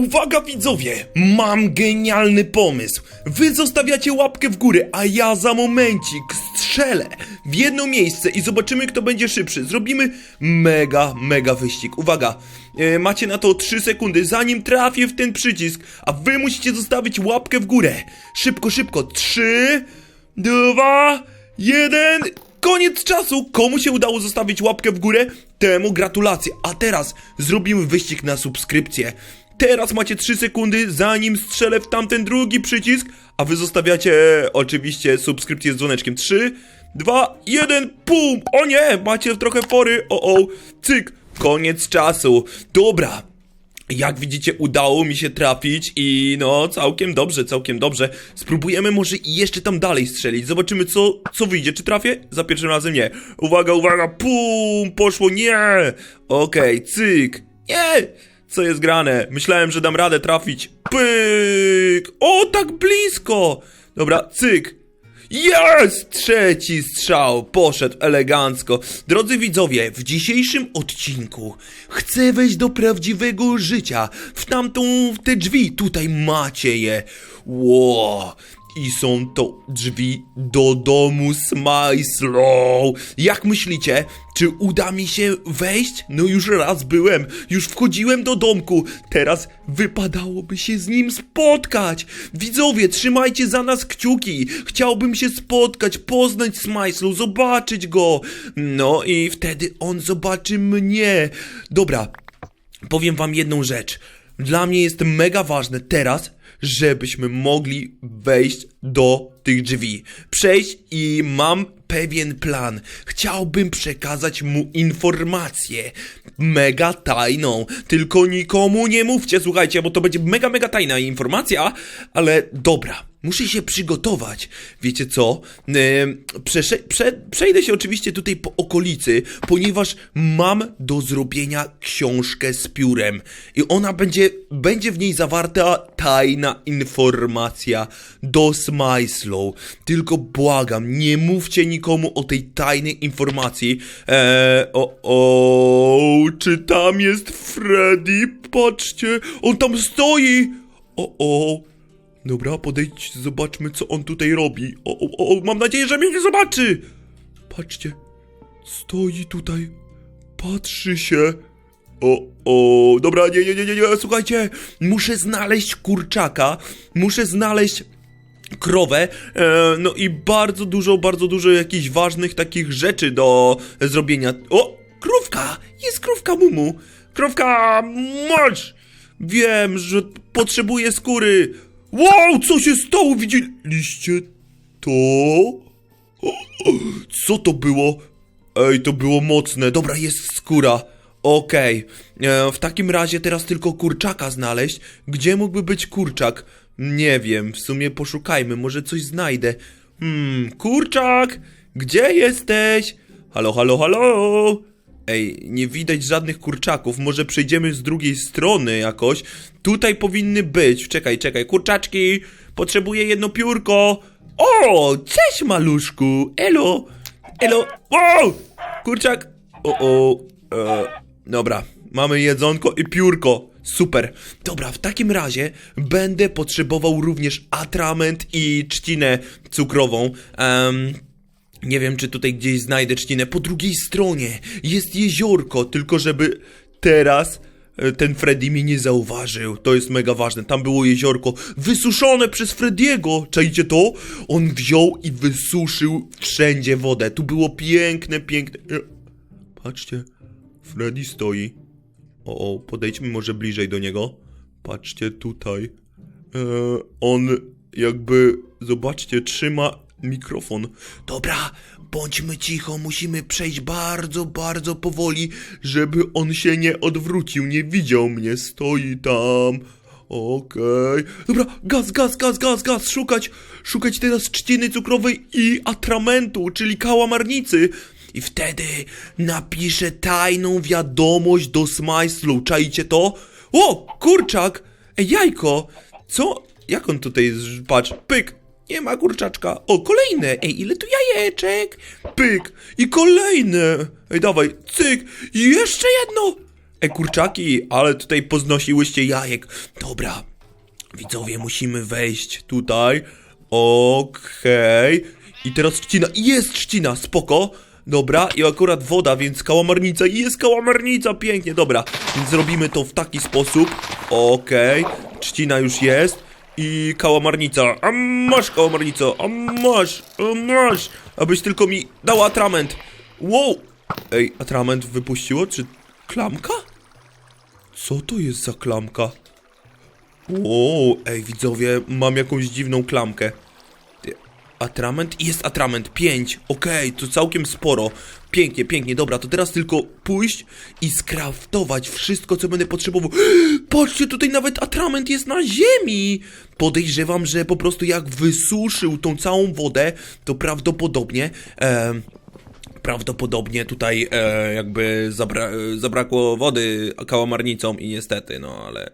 Uwaga widzowie, mam genialny pomysł. Wy zostawiacie łapkę w górę, a ja za momencik strzelę w jedno miejsce i zobaczymy kto będzie szybszy. Zrobimy mega, mega wyścig. Uwaga, e, macie na to 3 sekundy, zanim trafię w ten przycisk, a wy musicie zostawić łapkę w górę. Szybko, szybko. 3, 2, 1... Koniec czasu! Komu się udało zostawić łapkę w górę, temu gratulacje. A teraz zrobimy wyścig na subskrypcję. Teraz macie 3 sekundy, zanim strzelę w tamten drugi przycisk, a wy zostawiacie e, oczywiście subskrypcję z dzwoneczkiem. 3, 2, 1, pum! O nie, macie trochę fory, o o, cyk, koniec czasu. Dobra, jak widzicie, udało mi się trafić i no, całkiem dobrze, całkiem dobrze. Spróbujemy może jeszcze tam dalej strzelić. Zobaczymy, co, co wyjdzie. Czy trafię? Za pierwszym razem nie. Uwaga, uwaga, pum, poszło, nie! Okej, cyk, nie! Co jest grane? Myślałem, że dam radę trafić. Pyk! O, tak blisko! Dobra, cyk. Jest! Trzeci strzał poszedł elegancko. Drodzy widzowie, w dzisiejszym odcinku chcę wejść do prawdziwego życia. W tamtą, w te drzwi, tutaj macie je. Ło! I są to drzwi do domu Smajslow. Jak myślicie, czy uda mi się wejść? No już raz byłem, już wchodziłem do domku. Teraz wypadałoby się z nim spotkać. Widzowie, trzymajcie za nas kciuki. Chciałbym się spotkać, poznać Smajslow, zobaczyć go. No i wtedy on zobaczy mnie. Dobra, powiem wam jedną rzecz. Dla mnie jest mega ważne teraz, żebyśmy mogli wejść do tych drzwi. Przejść i mam pewien plan. Chciałbym przekazać mu informację. Mega tajną. Tylko nikomu nie mówcie, słuchajcie, bo to będzie mega, mega tajna informacja, ale dobra. Muszę się przygotować. Wiecie co? Yy, przesze- prze- przejdę się oczywiście tutaj po okolicy, ponieważ mam do zrobienia książkę z piórem. I ona będzie, będzie w niej zawarta tajna informacja do Smajslow. Tylko błagam, nie mówcie nikomu o tej tajnej informacji. Eee, o, o, czy tam jest Freddy? Patrzcie, on tam stoi! O, o. Dobra, podejdź, zobaczmy co on tutaj robi. O, o, o, mam nadzieję, że mnie nie zobaczy! Patrzcie, stoi tutaj, patrzy się. O, o, dobra, nie, nie, nie, nie, nie, słuchajcie, muszę znaleźć kurczaka, muszę znaleźć krowę, e, no i bardzo dużo, bardzo dużo jakichś ważnych takich rzeczy do zrobienia. O, krówka, jest krówka, mumu, krówka, mocz! Wiem, że potrzebuję skóry. Wow, co się stało? Widzieliście to? Co to było? Ej, to było mocne. Dobra, jest skóra. Okej. E, W takim razie teraz tylko kurczaka znaleźć. Gdzie mógłby być kurczak? Nie wiem, w sumie poszukajmy, może coś znajdę. Hmm, kurczak! Gdzie jesteś? Halo, halo, halo! Ej, nie widać żadnych kurczaków. Może przejdziemy z drugiej strony jakoś. Tutaj powinny być. Czekaj, czekaj. Kurczaczki! Potrzebuję jedno piórko. O! Cześć, maluszku! Elo! Elo! Wow! Kurczak! O, o. E, dobra. Mamy jedzonko i piórko. Super. Dobra, w takim razie będę potrzebował również atrament i trzcinę cukrową. Em, nie wiem, czy tutaj gdzieś znajdę trzcinę. Po drugiej stronie jest jeziorko, tylko żeby teraz e, ten Freddy mi nie zauważył. To jest mega ważne. Tam było jeziorko wysuszone przez Frediego. Czajcie to? On wziął i wysuszył wszędzie wodę. Tu było piękne, piękne. E, Patrzcie, Freddy stoi. O, o, podejdźmy może bliżej do niego. Patrzcie tutaj. E, on jakby, zobaczcie, trzyma mikrofon. Dobra, bądźmy cicho, musimy przejść bardzo, bardzo powoli, żeby on się nie odwrócił, nie widział mnie, stoi tam. Okej. Dobra, gaz, gaz, gaz, gaz, gaz, szukać, szukać teraz trzciny cukrowej i atramentu, czyli kałamarnicy. I wtedy napiszę tajną wiadomość do Smajslu. Czajcie to? O, kurczak! Ej, jajko! Co? Jak on tutaj? Patrz, pyk! Nie ma kurczaczka. O, kolejne! Ej, ile tu jajeczek? Pyk! I kolejne! Ej, dawaj, cyk! I jeszcze jedno! E, kurczaki, ale tutaj poznosiłyście jajek. Dobra, widzowie, musimy wejść tutaj. Okej. I teraz trzcina. Jest trzcina, spoko. Dobra, i akurat woda, więc kałamarnica. Jest kałamarnica, pięknie, dobra. Więc zrobimy to w taki sposób. Okej, trzcina już jest. I kałamarnica. A masz kałamarnico, a masz, a masz. Abyś tylko mi dał atrament. Wow. Ej, atrament wypuściło, czy klamka? Co to jest za klamka? O, ej widzowie, mam jakąś dziwną klamkę. Atrament? Jest atrament, 5. Okej, to całkiem sporo. Pięknie, pięknie, dobra, to teraz tylko pójść i skraftować wszystko, co będę potrzebował. Patrzcie, tutaj nawet atrament jest na ziemi! Podejrzewam, że po prostu jak wysuszył tą całą wodę, to prawdopodobnie... em, Prawdopodobnie tutaj e, jakby zabra zabrakło wody kałamarnicą i niestety, no ale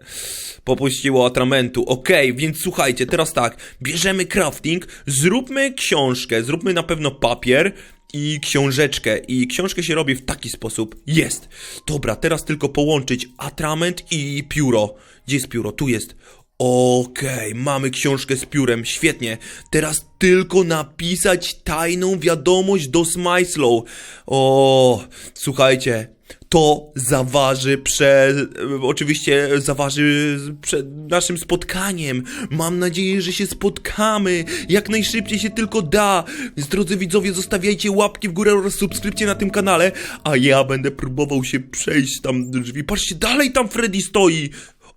popuściło atramentu. Okej, więc słuchajcie, teraz tak, bierzemy crafting, zróbmy książkę, zróbmy na pewno papier i książeczkę i książkę się robi w taki sposób. Jest. Dobra, teraz tylko połączyć atrament i pióro. Gdzie jest pióro? Tu jest. Okej, mamy książkę z piórem, świetnie. Teraz tylko napisać tajną wiadomość do Smyslow. O, słuchajcie, to zaważy prze... Oczywiście zaważy przed naszym spotkaniem. Mam nadzieję, że się spotkamy. Jak najszybciej się tylko da. Drodzy widzowie, zostawiajcie łapki w górę oraz subskrypcję na tym kanale, a ja będę próbował się przejść tam drzwi. Patrzcie, dalej tam Freddy stoi.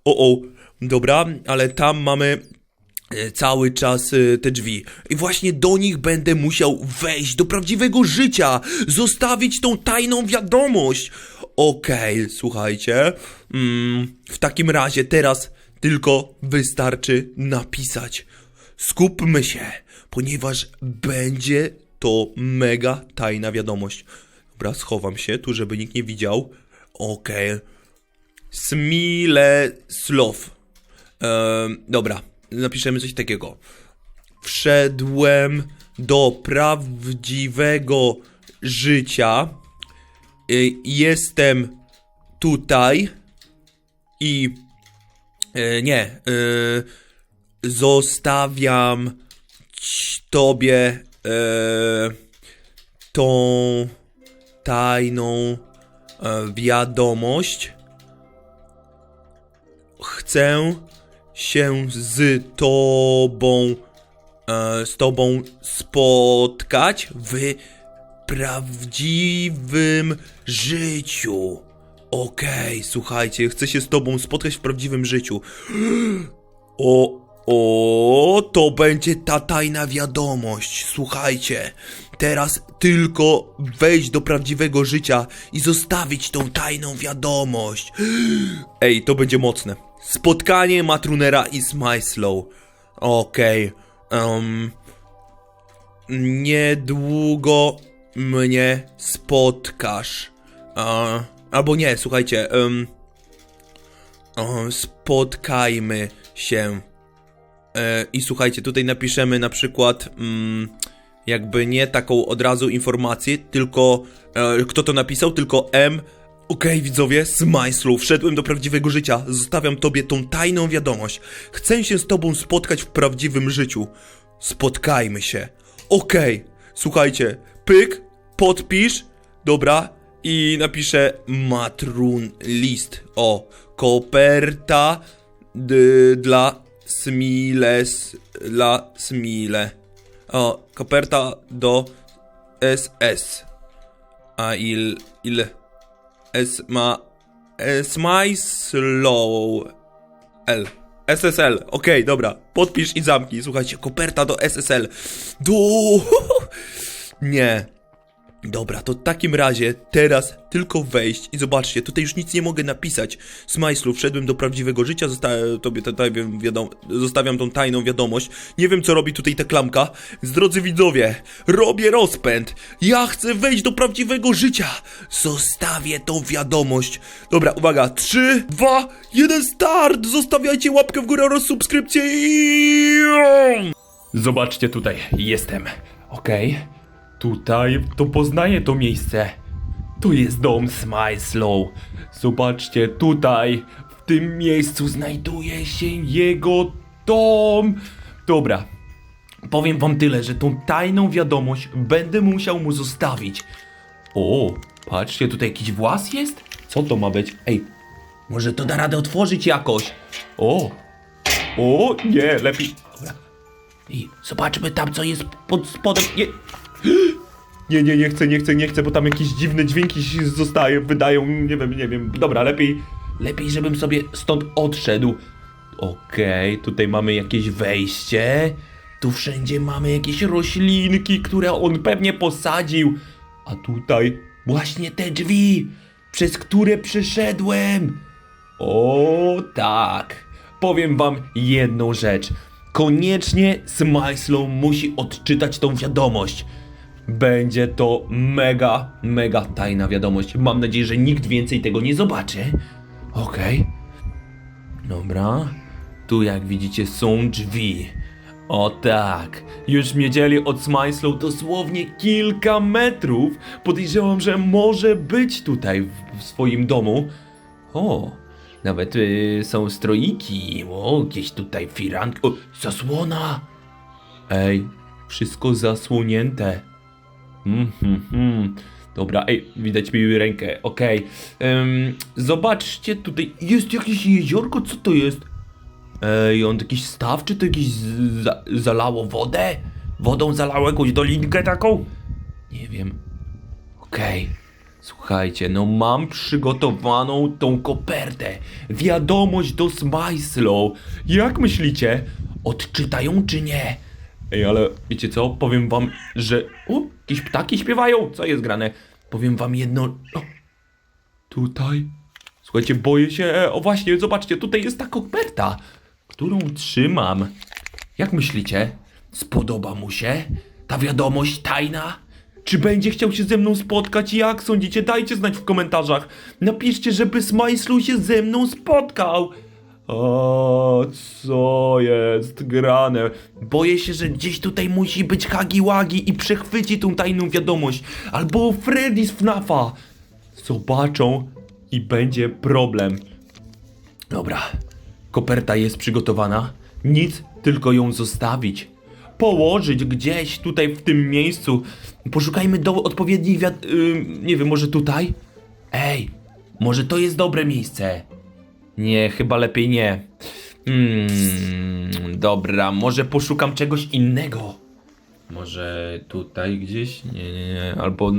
O, o. Dobra, ale tam mamy e, cały czas e, te drzwi. I właśnie do nich będę musiał wejść do prawdziwego życia, zostawić tą tajną wiadomość. Okej, słuchajcie. Mm, w takim razie teraz tylko wystarczy napisać. Skupmy się, ponieważ będzie to mega tajna wiadomość. Dobra, schowam się tu, żeby nikt nie widział. Okej. Smileslow. Dobra, napiszemy coś takiego. Wszedłem do prawdziwego życia. Y, jestem tutaj i y, nie. Y, zostawiam tobie y, tą tajną e, wiadomość chcę się z tobą, e, z tobą spotkać w prawdziwym życiu. Okej, słuchajcie, chcę się z tobą spotkać w prawdziwym życiu. O, o, to będzie ta tajna wiadomość. Słuchajcie, teraz tylko wejść do prawdziwego życia i zostawić tą tajną wiadomość. Ej, to będzie mocne. Spotkanie Matrunera i Smyslow. Okej. em, niedługo mnie spotkasz. A, albo nie, słuchajcie. em, o, spotkajmy się. E, I słuchajcie, tutaj napiszemy na przykład mm, jakby nie taką od razu informację, tylko kto to napisał, tylko M. Okej, widzowie, Smajslu, wszedłem do prawdziwego życia. Zostawiam tobie tą tajną wiadomość. Chcę się z tobą spotkać w prawdziwym życiu. Spotkajmy się. Okej, słuchajcie, pyk, podpisz, dobra, i napiszę matrun list. O, koperta dla Smiles, dla Smile. O, koperta do SS. A il, il, S ma, Smyslow L. SSL, okej, dobra, podpisz i zamknij. Słuchajcie, koperta do SSL. Do... Nie. Dobra, to w takim razie teraz tylko wejść i zobaczcie, tutaj już nic nie mogę napisać. Smajslu, wszedłem do prawdziwego życia, tobie tutaj wiadom- zostawiam tą tajną wiadomość. Nie wiem, co robi tutaj ta klamka. Więc drodzy widzowie, robię rozpęd. Ja chcę wejść do prawdziwego życia. Zostawię tą wiadomość. Dobra, uwaga, 3, 2, 1, start! Zostawiajcie łapkę w górę oraz subskrypcję i... Zobaczcie tutaj, jestem. Okej. Tutaj to poznaję to miejsce. To jest dom Smyslow. Zobaczcie, tutaj, w tym miejscu znajduje się jego dom. Dobra, powiem wam tyle, że tą tajną wiadomość będę musiał mu zostawić. O, patrzcie, tutaj jakiś włas jest? Co to ma być? Ej, może to da radę otworzyć jakoś? O, o, nie, lepiej. Dobra. I zobaczmy tam, co jest pod spodem. Nie. Nie, nie, nie chcę, nie chcę, nie chcę, bo tam jakieś dziwne dźwięki się zostają, wydają, nie wiem, nie wiem. Dobra, lepiej, lepiej, żebym sobie stąd odszedł. Okej, tutaj mamy jakieś wejście. Tu wszędzie mamy jakieś roślinki, które on pewnie posadził. A tutaj właśnie te drzwi, przez które przeszedłem. O tak. Powiem wam jedną rzecz. Koniecznie Smyslow musi odczytać tą wiadomość. Będzie to mega, mega tajna wiadomość. Mam nadzieję, że nikt więcej tego nie zobaczy. Okej. Dobra. Tu jak widzicie są drzwi. O tak. Już miedzieli od Smyslow dosłownie kilka metrów. Podejrzewam, że może być tutaj w, w swoim domu. O, nawet y, są stroiki. O, jakieś tutaj firanki. O, zasłona. Ej, wszystko zasłonięte. Mhm, mhm. Dobra, ej, widać mi rękę, okej. Zobaczcie, tutaj jest jakieś jeziorko, co to jest? Ej, on jakiś staw, czy to jakieś z- za, zalało wodę? Wodą zalało jakąś dolinkę taką? Nie wiem. Okej. Słuchajcie, no mam przygotowaną tą kopertę. Wiadomość do Smyslow. Jak myślicie? Odczytają czy nie? Ej, ale wiecie co? Powiem wam, że... O, jakieś ptaki śpiewają. Co jest grane? Powiem wam jedno... O, tutaj? Słuchajcie, boję się... E, o właśnie, zobaczcie, tutaj jest ta koperta, którą trzymam. Jak myślicie? Spodoba mu się? Ta wiadomość tajna? Czy będzie chciał się ze mną spotkać? Jak sądzicie? Dajcie znać w komentarzach. Napiszcie, żeby Smajslu się ze mną spotkał. O, co jest grane? Boję się, że gdzieś tutaj musi być Hagiwagi i przechwyci tą tajną wiadomość. Albo Freddy z FNAFa. Zobaczą i będzie problem. Dobra, koperta jest przygotowana. Nic, tylko ją zostawić. Położyć gdzieś tutaj w tym miejscu. Poszukajmy do odpowiedniej wiad... Yy, nie wiem, może tutaj? Ej, może to jest dobre miejsce. Nie, chyba lepiej nie. Hmm, dobra, może poszukam czegoś innego. Może tutaj gdzieś? Nie, nie, nie. Albo.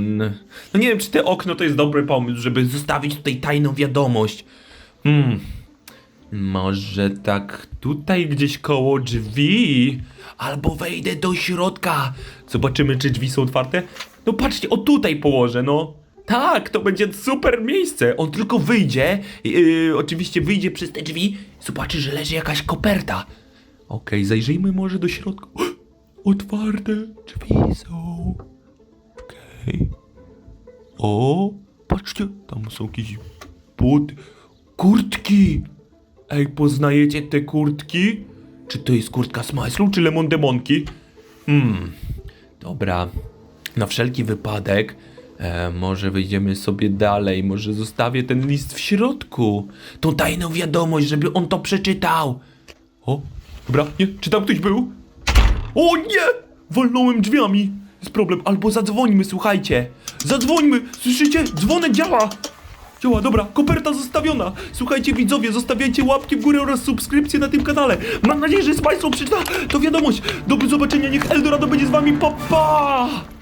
No nie wiem, czy te okno to jest dobry pomysł, żeby zostawić tutaj tajną wiadomość. Hmm. Może tak tutaj gdzieś koło drzwi? Albo wejdę do środka. Zobaczymy, czy drzwi są otwarte. No patrzcie, o tutaj położę, no. Tak, to będzie super miejsce. On tylko wyjdzie, yy, oczywiście wyjdzie przez te drzwi, zobaczy, że leży jakaś koperta. Okej, zajrzyjmy może do środka. Otwarte drzwi są. Okej. O, patrzcie, tam są jakieś buty. Kurtki! Ej, poznajecie te kurtki? Czy to jest kurtka Smajslu, czy Lemon Demonki? Hmm, dobra. Na wszelki wypadek e, może wyjdziemy sobie dalej, może zostawię ten list w środku. Tą tajną wiadomość, żeby on to przeczytał. O, dobra, nie, czy tam ktoś był? O nie! Walnąłem drzwiami. Jest problem, albo zadzwońmy, słuchajcie. Zadzwońmy, słyszycie? Dzwonek działa. Działa, dobra, koperta zostawiona. Słuchajcie widzowie, zostawiajcie łapki w górę oraz subskrypcję na tym kanale. Mam nadzieję, że z Państwem przeczyta to wiadomość. Do zobaczenia, niech Eldorado będzie z Wami, pa pa!